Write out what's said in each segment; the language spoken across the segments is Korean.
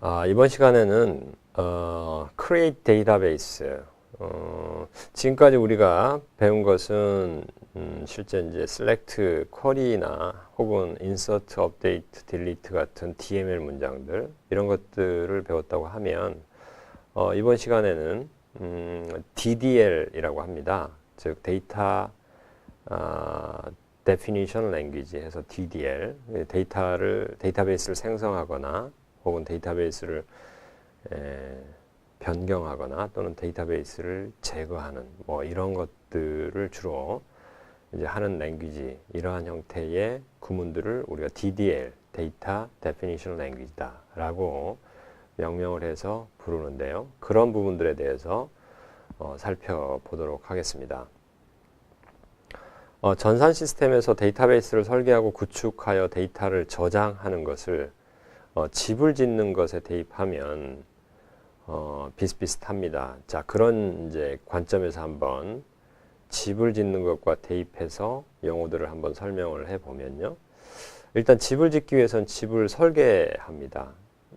아, 이번 시간에는 어, create database. 어, 지금까지 우리가 배운 것은 음, 실제 이제 select query나 혹은 insert, update, delete 같은 DML 문장들 이런 것들을 배웠다고 하면 어, 이번 시간에는 음, DDL이라고 합니다. 즉 데이터 아, definition language 해서 DDL 데이터를 데이터베이스를 생성하거나 혹은 데이터베이스를 에, 변경하거나 또는 데이터베이스를 제거하는 뭐 이런 것들을 주로 이제 하는 랭귀지 이러한 형태의 구문들을 우리가 DDL 데이터 데피니션 랭귀지다라고 명명을 해서 부르는데요. 그런 부분들에 대해서 어, 살펴보도록 하겠습니다. 어, 전산 시스템에서 데이터베이스를 설계하고 구축하여 데이터를 저장하는 것을 어, 집을 짓는 것에 대입하면 어, 비슷비슷합니다. 자, 그런 이제 관점에서 한번 집을 짓는 것과 대입해서 용어들을 한번 설명을 해 보면요. 일단 집을 짓기 위해서는 집을 설계합니다.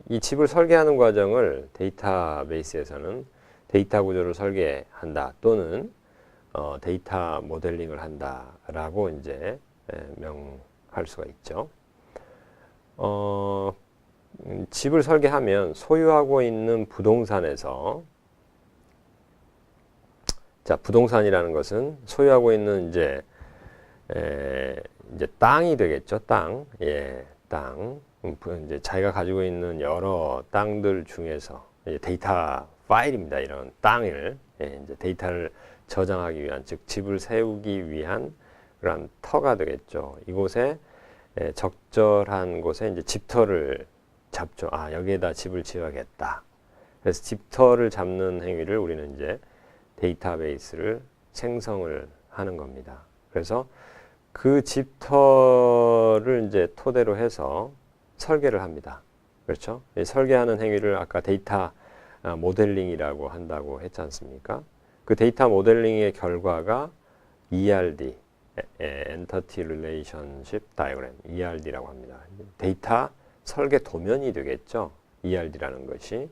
이 집을 설계하는 과정을 데이터베이스에서는 데이터 구조를 설계한다 또는 어, 데이터 모델링을 한다라고 이제 에, 명할 수가 있죠. 어, 음, 집을 설계하면 소유하고 있는 부동산에서 자 부동산이라는 것은 소유하고 있는 이제 에, 이제 땅이 되겠죠 땅. 예, 땅. 음, 부- 이제 자기가 가지고 있는 여러 땅들 중에서 이제 데이터 파일입니다 이런 땅을. 예, 이제 데이터를 저장하기 위한 즉 집을 세우기 위한 그런 터가 되겠죠. 이곳에 에, 적절한 곳에 이제 집터를 잡죠. 아, 여기에다 집을 지어야겠다. 그래서 집터를 잡는 행위를 우리는 이제 데이터베이스를 생성을 하는 겁니다. 그래서 그 집터를 이제 토대로 해서 설계를 합니다. 그렇죠? 이 설계하는 행위를 아까 데이터 아, 모델링이라고 한다고 했지 않습니까? 그 데이터 모델링의 결과가 ERD, Entity Relationship Diagram, ERD라고 합니다. 데이터 설계 도면이 되겠죠. ERD라는 것이.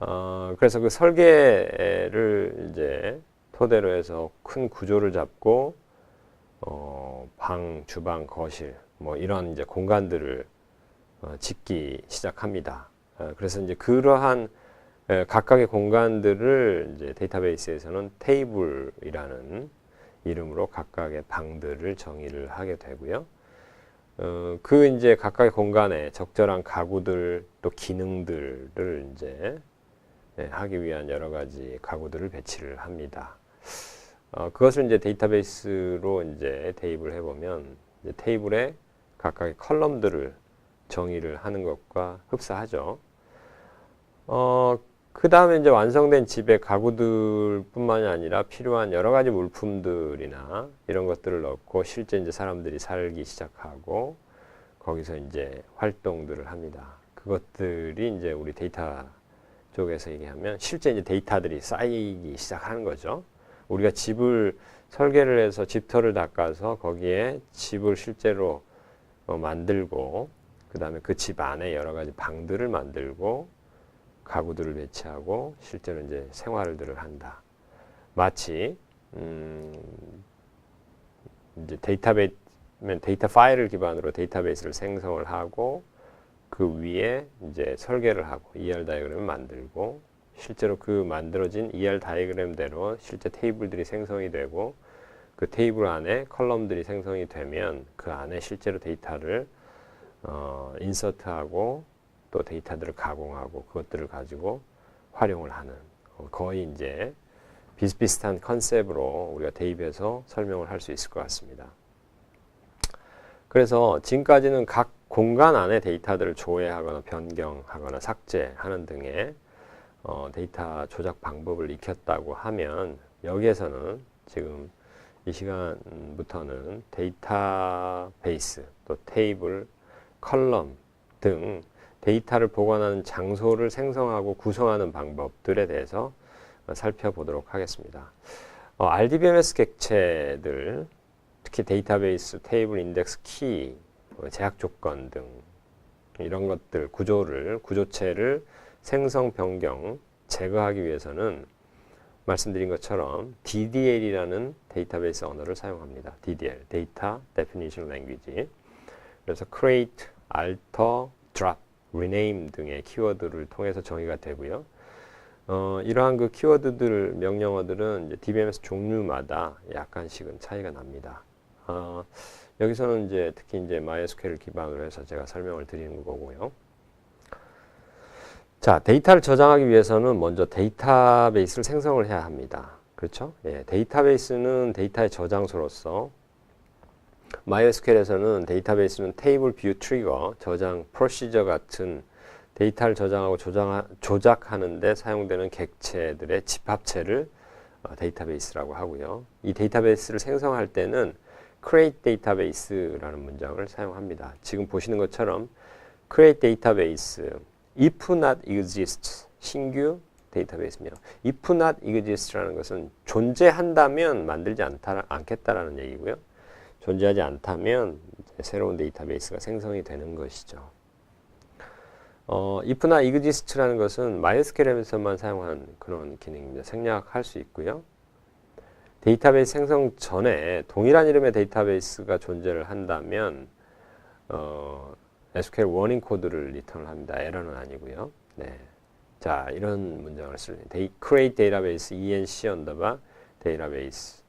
어, 그래서 그 설계를 이제 토대로 해서 큰 구조를 잡고 어, 방, 주방, 거실 뭐 이런 이제 공간들을 어, 짓기 시작합니다. 어, 그래서 이제 그러한 에, 각각의 공간들을 이제 데이터베이스에서는 테이블이라는 이름으로 각각의 방들을 정의를 하게 되고요. 어, 그 이제 각각의 공간에 적절한 가구들 또 기능들을 이제 예, 하기 위한 여러 가지 가구들을 배치를 합니다. 어, 그것을 이제 데이터베이스로 이제 대입을 해보면 이제 테이블에 각각의 컬럼들을 정의를 하는 것과 흡사하죠. 어, 그 다음에 이제 완성된 집의 가구들 뿐만이 아니라 필요한 여러 가지 물품들이나 이런 것들을 넣고 실제 이제 사람들이 살기 시작하고 거기서 이제 활동들을 합니다. 그것들이 이제 우리 데이터 쪽에서 얘기하면 실제 이제 데이터들이 쌓이기 시작하는 거죠. 우리가 집을 설계를 해서 집터를 닦아서 거기에 집을 실제로 어, 만들고 그 다음에 그 집 안에 여러 가지 방들을 만들고 가구들을 배치하고 실제로 이제 생활들을 한다. 마치 음, 이제 데이터베이스 데이터 파일을 기반으로 데이터베이스를 생성을 하고 그 위에 이제 설계를 하고 ER 다이그램을 만들고 실제로 그 만들어진 ER 다이그램대로 실제 테이블들이 생성이 되고 그 테이블 안에 컬럼들이 생성이 되면 그 안에 실제로 데이터를 어, 인서트하고 또 데이터들을 가공하고 그것들을 가지고 활용을 하는 어, 거의 이제 비슷비슷한 컨셉으로 우리가 대입해서 설명을 할 수 있을 것 같습니다. 그래서 지금까지는 각 공간 안에 데이터들을 조회하거나 변경하거나 삭제하는 등의 어, 데이터 조작 방법을 익혔다고 하면 여기에서는 지금 이 시간부터는 데이터베이스 또 테이블, 컬럼 등 데이터를 보관하는 장소를 생성하고 구성하는 방법들에 대해서 어, 살펴보도록 하겠습니다. 어, RDBMS 객체들, 특히 데이터베이스, 테이블 인덱스 키, 어, 제약 조건 등 이런 것들 구조를 구조체를 생성 변경 제거하기 위해서는 말씀드린 것처럼 DDL이라는 데이터베이스 언어를 사용합니다. DDL, Data Definition Language. 그래서 create, alter, drop, rename 등의 키워드를 통해서 정의가 되고요. 어, 이러한 그 키워드들 명령어들은 DBMS 종류마다 약간씩은 차이가 납니다. 어, 여기서는 이제 특히 이제 MySQL을 기반으로 해서 제가 설명을 드리는 거고요. 자, 데이터를 저장하기 위해서는 먼저 데이터베이스를 생성을 해야 합니다. 그렇죠? 예, 데이터베이스는 데이터의 저장소로서 MySQL에서는 데이터베이스는 테이블 뷰 트리거, 저장 프로시저 같은 데이터를 저장하고 조장, 조작하는 데 사용되는 객체들의 집합체를 어, 데이터베이스라고 하고요. 이 데이터베이스를 생성할 때는 create database라는 문장을 사용합니다. 지금 보시는 것처럼 create database if not exist 신규 데이터베이스며 if not exist라는 것은 존재한다면 만들지 않다, 않겠다라는 얘기고요. 존재하지 않다면 새로운 데이터베이스가 생성이 되는 것이죠. 어, if나 exist라는 것은 MySQL에서만 사용하는 그런 기능입니다. 생략할 수 있고요. 데이터베이스 생성 전에 동일한 이름의 데이터베이스가 존재를 한다면 어, SQL 워닝 코드를 리턴을 합니다. 에러는 아니고요. 네. 자, 이런 문장을 쓸때 create database enc 언더바 database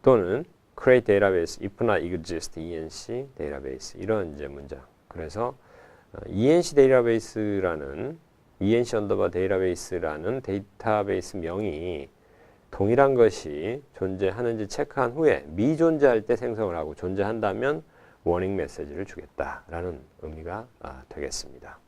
또는 create database if not exist enc database 이런 이제 문장. 그래서 어, enc database라는 enc 언더바 database라는 데이터베이스 명이 동일한 것이 존재하는지 체크한 후에 미존재할 때 생성을 하고 존재한다면 워닝 메시지를 주겠다라는 의미가 아, 되겠습니다.